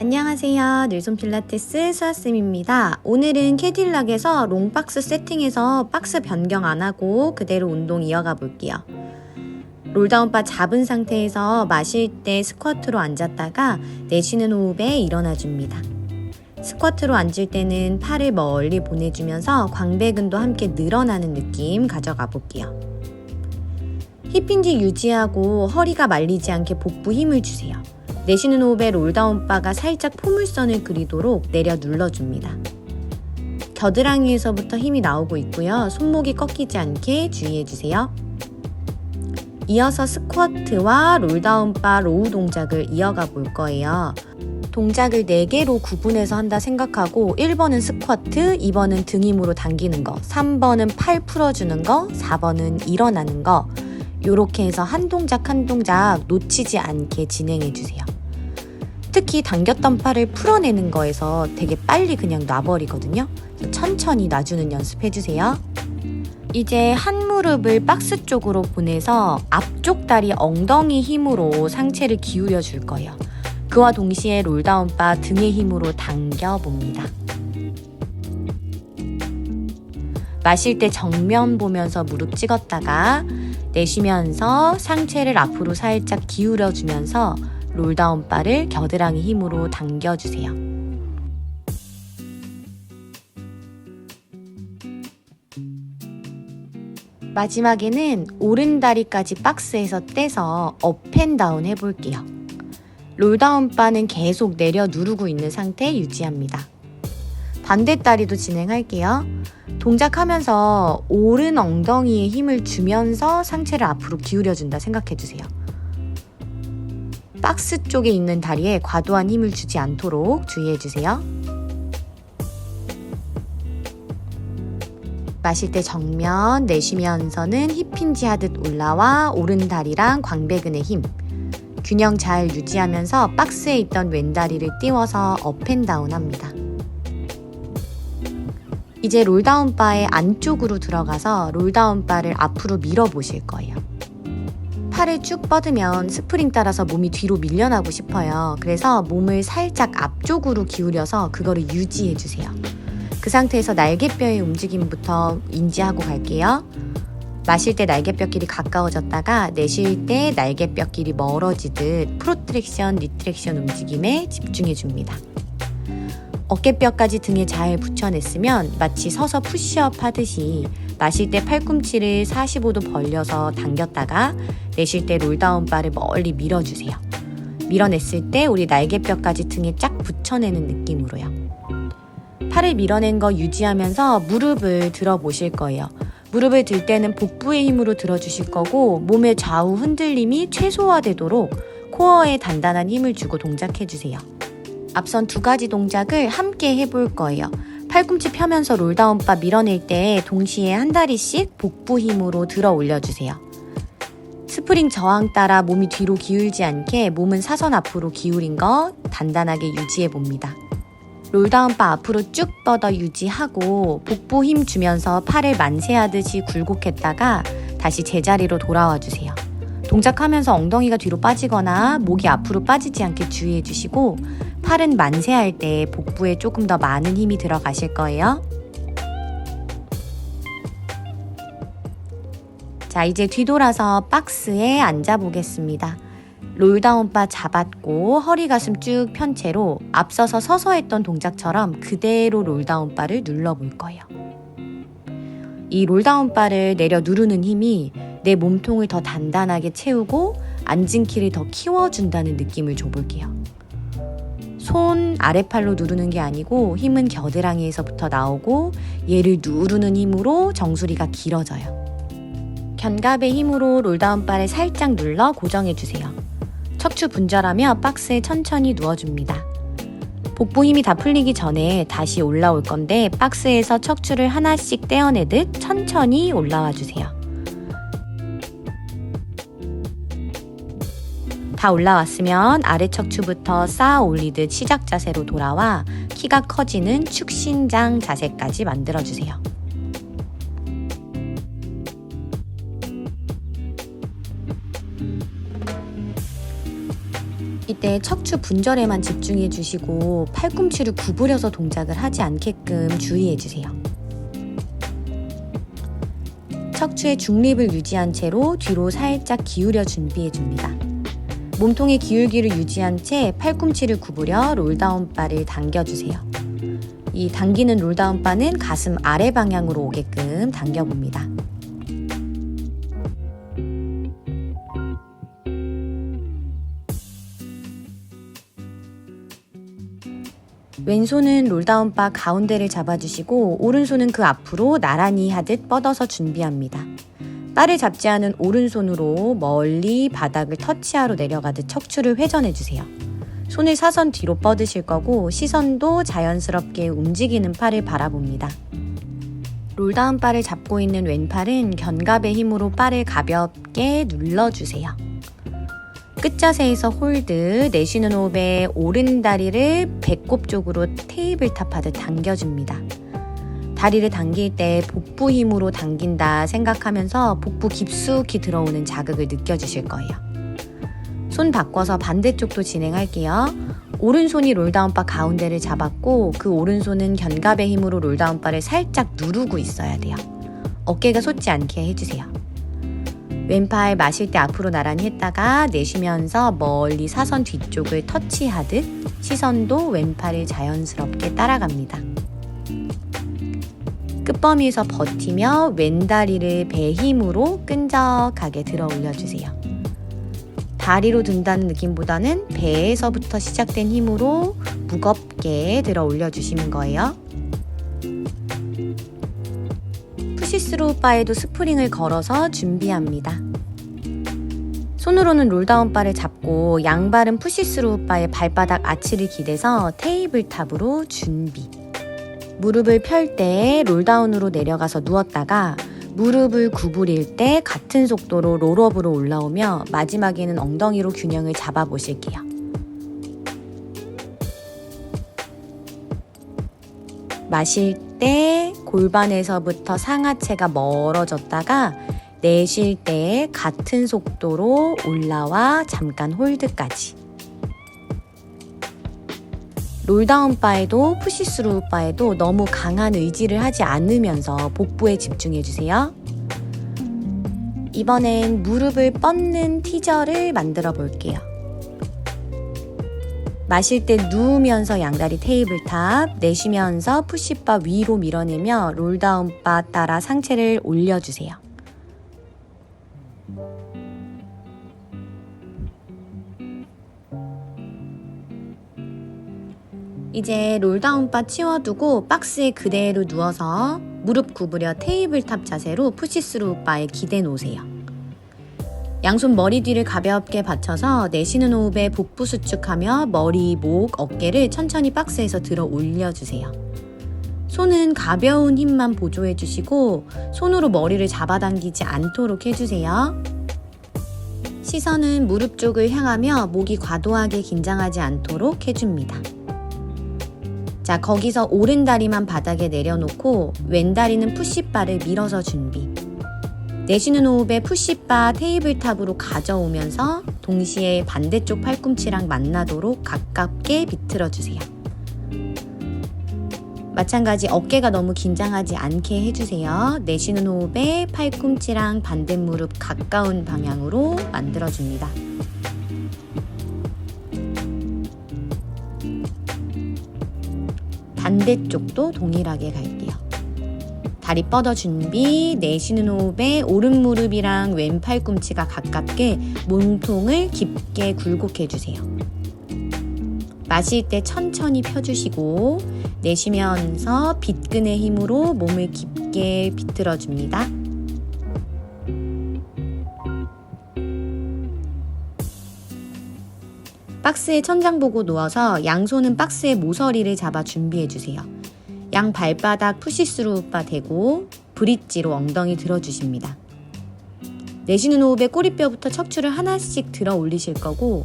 안녕하세요. 늘손 필라테스 수아쌤입니다. 오늘은 캐딜락에서 롱박스 세팅해서 박스 변경 안 하고 그대로 운동 이어가 볼게요. 롤다운바 잡은 상태에서 마실 때 스쿼트로 앉았다가 내쉬는 호흡에 일어나 줍니다. 스쿼트로 앉을 때는 팔을 멀리 보내주면서 광배근도 함께 늘어나는 느낌 가져가 볼게요. 힙힌지 유지하고 허리가 말리지 않게 복부 힘을 주세요. 내쉬는 호흡에 롤다운 바가 살짝 포물선을 그리도록 내려 눌러줍니다. 겨드랑이에서부터 힘이 나오고 있고요. 손목이 꺾이지 않게 주의해주세요. 이어서 스쿼트와 롤다운 바 로우 동작을 이어가 볼 거예요. 동작을 4개로 구분해서 한다 생각하고 1번은 스쿼트, 2번은 등 힘으로 당기는 거, 3번은 팔 풀어주는 거, 4번은 일어나는 거 이렇게 해서 한 동작 한 동작 놓치지 않게 진행해 주세요. 특히 당겼던 팔을 풀어내는 거에서 되게 빨리 그냥 놔버리거든요. 천천히 놔주는 연습해 주세요. 이제 한 무릎을 박스 쪽으로 보내서 앞쪽 다리 엉덩이 힘으로 상체를 기울여 줄 거예요. 그와 동시에 롤다운 바 등의 힘으로 당겨 봅니다. 마실 때 정면 보면서 무릎 찍었다가 내쉬면서 상체를 앞으로 살짝 기울여 주면서 롤다운 바를 겨드랑이 힘으로 당겨 주세요. 마지막에는 오른 다리까지 박스에서 떼서 업앤다운 해볼게요. 롤다운 바는 계속 내려 누르고 있는 상태 유지합니다. 반대 다리도 진행할게요. 동작하면서 오른 엉덩이에 힘을 주면서 상체를 앞으로 기울여준다 생각해주세요. 박스 쪽에 있는 다리에 과도한 힘을 주지 않도록 주의해주세요. 마실 때 정면 내쉬면서는 힙힌지 하듯 올라와 오른 다리랑 광배근의 힘 균형 잘 유지하면서 박스에 있던 왼다리를 띄워서 업앤다운 합니다. 이제 롤다운 바의 안쪽으로 들어가서 롤다운 바를 앞으로 밀어 보실 거예요. 팔을 쭉 뻗으면 스프링 따라서 몸이 뒤로 밀려나고 싶어요. 그래서 몸을 살짝 앞쪽으로 기울여서 그거를 유지해 주세요. 그 상태에서 날개뼈의 움직임부터 인지하고 갈게요. 마실 때 날개뼈끼리 가까워졌다가 내쉴 때 날개뼈끼리 멀어지듯 프로트랙션, 리트랙션 움직임에 집중해 줍니다. 어깨뼈까지 등에 잘 붙여냈으면 마치 서서 푸시업 하듯이 마실 때 팔꿈치를 45도 벌려서 당겼다가 내쉴 때 롤다운 바를 멀리 밀어주세요. 밀어냈을 때 우리 날개뼈까지 등에 쫙 붙여내는 느낌으로요. 팔을 밀어낸 거 유지하면서 무릎을 들어 보실 거예요. 무릎을 들 때는 복부의 힘으로 들어주실 거고 몸의 좌우 흔들림이 최소화되도록 코어에 단단한 힘을 주고 동작해 주세요. 앞선 두 가지 동작을 함께 해볼 거예요. 팔꿈치 펴면서 롤다운바 밀어낼 때 동시에 한 다리씩 복부 힘으로 들어 올려주세요. 스프링 저항 따라 몸이 뒤로 기울지 않게 몸은 사선 앞으로 기울인 거 단단하게 유지해 봅니다. 롤다운바 앞으로 쭉 뻗어 유지하고 복부 힘 주면서 팔을 만세하듯이 굴곡했다가 다시 제자리로 돌아와 주세요. 동작하면서 엉덩이가 뒤로 빠지거나 목이 앞으로 빠지지 않게 주의해 주시고 팔은 만세할 때 복부에 조금 더 많은 힘이 들어가실 거예요. 자, 이제 뒤돌아서 박스에 앉아 보겠습니다. 롤다운 바 잡았고 허리 가슴 쭉 편 채로 앞서서 서서 했던 동작처럼 그대로 롤다운 바를 눌러 볼 거예요. 이 롤다운 바를 내려 누르는 힘이 내 몸통을 더 단단하게 채우고 앉은 키를 더 키워준다는 느낌을 줘볼게요. 손 아래팔로 누르는 게 아니고 힘은 겨드랑이에서부터 나오고 얘를 누르는 힘으로 정수리가 길어져요. 견갑의 힘으로 롤다운 바를 살짝 눌러 고정해 주세요. 척추 분절하며 박스에 천천히 누워줍니다. 복부 힘이 다 풀리기 전에 다시 올라올 건데 박스에서 척추를 하나씩 떼어내듯 천천히 올라와 주세요. 다 올라왔으면 아래 척추부터 쌓아 올리듯 시작 자세로 돌아와 키가 커지는 축신장 자세까지 만들어주세요. 이때 척추 분절에만 집중해 주시고 팔꿈치를 구부려서 동작을 하지 않게끔 주의해 주세요. 척추의 중립을 유지한 채로 뒤로 살짝 기울여 준비해 줍니다. 몸통의 기울기를 유지한 채 팔꿈치를 구부려 롤다운 바를 당겨주세요. 이 당기는 롤다운 바는 가슴 아래 방향으로 오게끔 당겨봅니다. 왼손은 롤다운 바 가운데를 잡아주시고 오른손은 그 앞으로 나란히 하듯 뻗어서 준비합니다. 바를 잡지 않은 오른손으로 멀리 바닥을 터치하러 내려가듯 척추를 회전해 주세요. 손을 사선 뒤로 뻗으실 거고 시선도 자연스럽게 움직이는 팔을 바라봅니다. 롤다운 바를 잡고 있는 왼팔은 견갑의 힘으로 바를 가볍게 눌러주세요. 끝자세에서 홀드, 내쉬는 호흡에 오른 다리를 배꼽 쪽으로 테이블 탑 하듯 당겨줍니다. 다리를 당길 때 복부 힘으로 당긴다 생각하면서 복부 깊숙이 들어오는 자극을 느껴주실 거예요. 손 바꿔서 반대쪽도 진행할게요. 오른손이 롤다운바 가운데를 잡았고 그 오른손은 견갑의 힘으로 롤다운바를 살짝 누르고 있어야 돼요. 어깨가 솟지 않게 해주세요. 왼팔 마실 때 앞으로 나란히 했다가 내쉬면서 멀리 사선 뒤쪽을 터치하듯 시선도 왼팔을 자연스럽게 따라갑니다. 끝범위에서 버티며 왼다리를 배 힘으로 끈적하게 들어 올려주세요. 다리로 든다는 느낌보다는 배에서부터 시작된 힘으로 무겁게 들어 올려주시는 거예요. 푸시스루 바에도 스프링을 걸어서 준비합니다. 손으로는 롤다운 바를 잡고 양발은 푸시스루 바의 발바닥 아치를 기대서 테이블탑으로 준비. 무릎을 펼 때 롤다운으로 내려가서 누웠다가 무릎을 구부릴 때 같은 속도로 롤업으로 올라오며 마지막에는 엉덩이로 균형을 잡아 보실게요. 마실 때 골반에서부터 상하체가 멀어졌다가 내쉴 때 같은 속도로 올라와 잠깐 홀드까지. 롤다운 바에도 푸시스루 바에도 너무 강한 의지를 하지 않으면서 복부에 집중해 주세요. 이번엔 무릎을 뻗는 티저를 만들어 볼게요. 마실 때 누우면서 양다리 테이블탑, 내쉬면서 푸시바 위로 밀어내며 롤다운 바 따라 상체를 올려주세요. 이제 롤다운 바 치워두고 박스에 그대로 누워서 무릎 구부려 테이블탑 자세로 푸시스루 바에 기대 놓으세요. 양손 머리 뒤를 가볍게 받쳐서 내쉬는 호흡에 복부 수축하며 머리, 목, 어깨를 천천히 박스에서 들어 올려주세요. 손은 가벼운 힘만 보조해 주시고 손으로 머리를 잡아당기지 않도록 해주세요. 시선은 무릎 쪽을 향하며 목이 과도하게 긴장하지 않도록 해줍니다. 자, 거기서 오른 다리만 바닥에 내려놓고 왼 다리는 푸시바를 밀어서 준비. 내쉬는 호흡에 푸시바 테이블탑으로 가져오면서 동시에 반대쪽 팔꿈치랑 만나도록 가깝게 비틀어 주세요. 마찬가지 어깨가 너무 긴장하지 않게 해주세요. 내쉬는 호흡에 팔꿈치랑 반대 무릎 가까운 방향으로 만들어줍니다. 반대쪽도 동일하게 갈게요. 다리 뻗어 준비, 내쉬는 호흡에 오른 무릎이랑 왼 팔꿈치가 가깝게 몸통을 깊게 굴곡해 주세요. 마실 때 천천히 펴주시고 내쉬면서 빗근의 힘으로 몸을 깊게 비틀어 줍니다. 박스에 천장 보고 누워서 양손은 박스의 모서리를 잡아 준비해 주세요. 양 발바닥 푸시스루 바 대고 브릿지로 엉덩이 들어주십니다. 내쉬는 호흡에 꼬리뼈부터 척추를 하나씩 들어 올리실 거고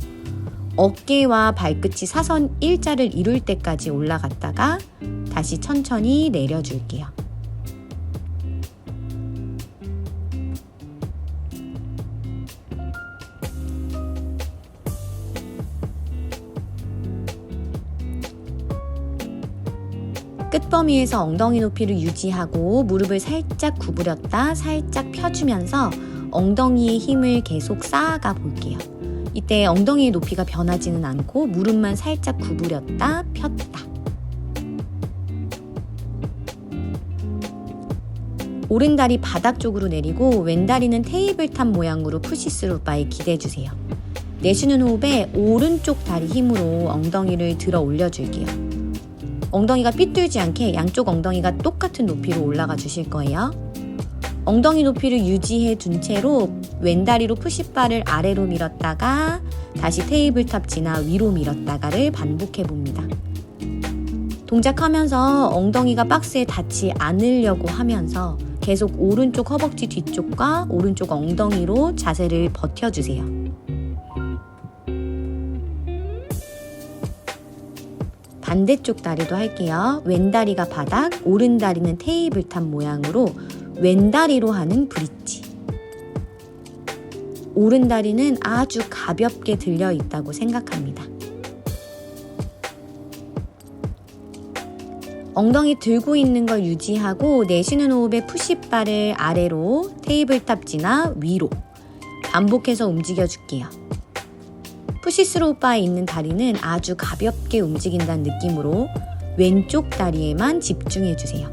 어깨와 발끝이 사선 일자를 이룰 때까지 올라갔다가 다시 천천히 내려줄게요. 끝범위에서 엉덩이 높이를 유지하고 무릎을 살짝 구부렸다 살짝 펴주면서 엉덩이의 힘을 계속 쌓아가 볼게요. 이때 엉덩이의 높이가 변하지는 않고 무릎만 살짝 구부렸다 폈다. 오른 다리 바닥 쪽으로 내리고 왼 다리는 테이블탑 모양으로 푸시스루 바에 기대주세요. 내쉬는 호흡에 오른쪽 다리 힘으로 엉덩이를 들어 올려줄게요. 엉덩이가 삐뚤지 않게 양쪽 엉덩이가 똑같은 높이로 올라가 주실 거예요. 엉덩이 높이를 유지해 둔 채로 왼다리로 푸시바를 아래로 밀었다가 다시 테이블탑 지나 위로 밀었다가를 반복해 봅니다. 동작하면서 엉덩이가 박스에 닿지 않으려고 하면서 계속 오른쪽 허벅지 뒤쪽과 오른쪽 엉덩이로 자세를 버텨주세요. 반대쪽 다리도 할게요. 왼 다리가 바닥, 오른 다리는 테이블 탑 모양으로 왼 다리로 하는 브릿지. 오른 다리는 아주 가볍게 들려 있다고 생각합니다. 엉덩이 들고 있는 걸 유지하고 내쉬는 호흡에 푸시바를 아래로 테이블탑 지나 위로 반복해서 움직여 줄게요. 푸시스로우 바에 있는 다리는 아주 가볍게 움직인다는 느낌으로 왼쪽 다리에만 집중해 주세요.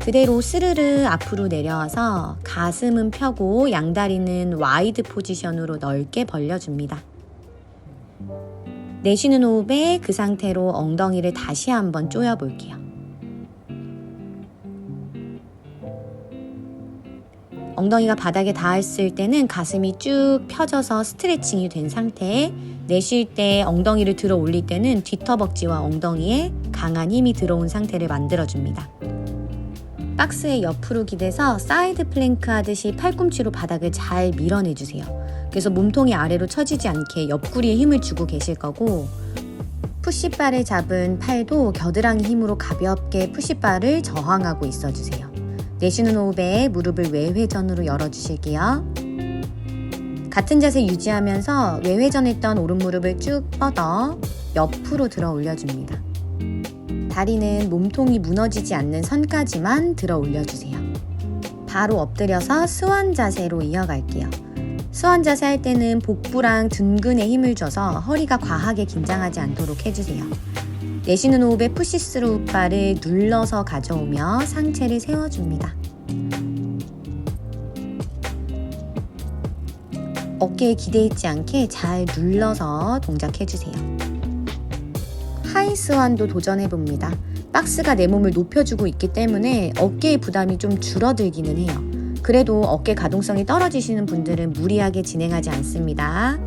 그대로 스르르 앞으로 내려와서 가슴은 펴고 양다리는 와이드 포지션으로 넓게 벌려줍니다. 내쉬는 호흡에 그 상태로 엉덩이를 다시 한번 조여 볼게요. 엉덩이가 바닥에 닿았을 때는 가슴이 쭉 펴져서 스트레칭이 된 상태에 내쉴 때 엉덩이를 들어 올릴 때는 뒤터벅지와 엉덩이에 강한 힘이 들어온 상태를 만들어줍니다. 박스의 옆으로 기대서 사이드 플랭크 하듯이 팔꿈치로 바닥을 잘 밀어내주세요. 그래서 몸통이 아래로 처지지 않게 옆구리에 힘을 주고 계실 거고 푸시바를 잡은 팔도 겨드랑이 힘으로 가볍게 푸시바를 저항하고 있어주세요. 내쉬는 호흡에 무릎을 외회전으로 열어주실게요. 같은 자세 유지하면서 외회전했던 오른 무릎을 쭉 뻗어 옆으로 들어 올려줍니다. 다리는 몸통이 무너지지 않는 선까지만 들어 올려주세요. 바로 엎드려서 스완 자세로 이어갈게요. 스완 자세 할 때는 복부랑 등근에 힘을 줘서 허리가 과하게 긴장하지 않도록 해주세요. 내쉬는 호흡에 푸시스루 바를 눌러서 가져오며 상체를 세워줍니다. 어깨에 기대있지 않게 잘 눌러서 동작해주세요. 하이 스완도 도전해봅니다. 박스가 내 몸을 높여주고 있기 때문에 어깨의 부담이 좀 줄어들기는 해요. 그래도 어깨 가동성이 떨어지시는 분들은 무리하게 진행하지 않습니다.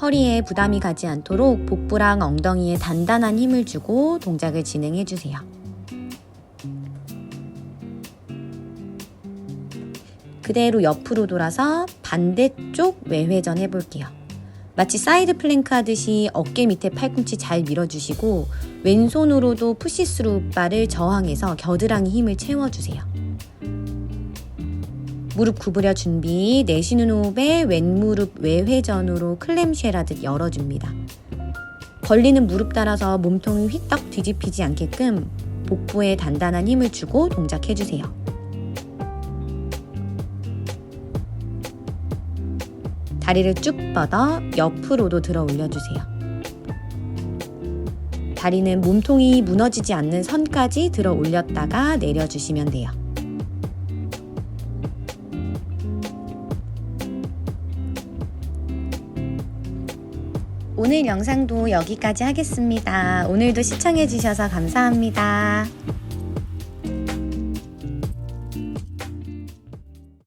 허리에 부담이 가지 않도록 복부랑 엉덩이에 단단한 힘을 주고 동작을 진행해 주세요. 그대로 옆으로 돌아서 반대쪽 외회전 해볼게요. 마치 사이드 플랭크 하듯이 어깨 밑에 팔꿈치 잘 밀어주시고 왼손으로도 푸시스루 바를 저항해서 겨드랑이 힘을 채워주세요. 무릎 구부려 준비, 내쉬는 호흡에 왼무릎 외회전으로 클램쉘 하듯 열어줍니다. 벌리는 무릎 따라서 몸통이 휘떡 뒤집히지 않게끔 복부에 단단한 힘을 주고 동작해주세요. 다리를 쭉 뻗어 옆으로도 들어 올려주세요. 다리는 몸통이 무너지지 않는 선까지 들어 올렸다가 내려주시면 돼요. 오늘 영상도 여기까지 하겠습니다. 오늘도 시청해주셔서 감사합니다.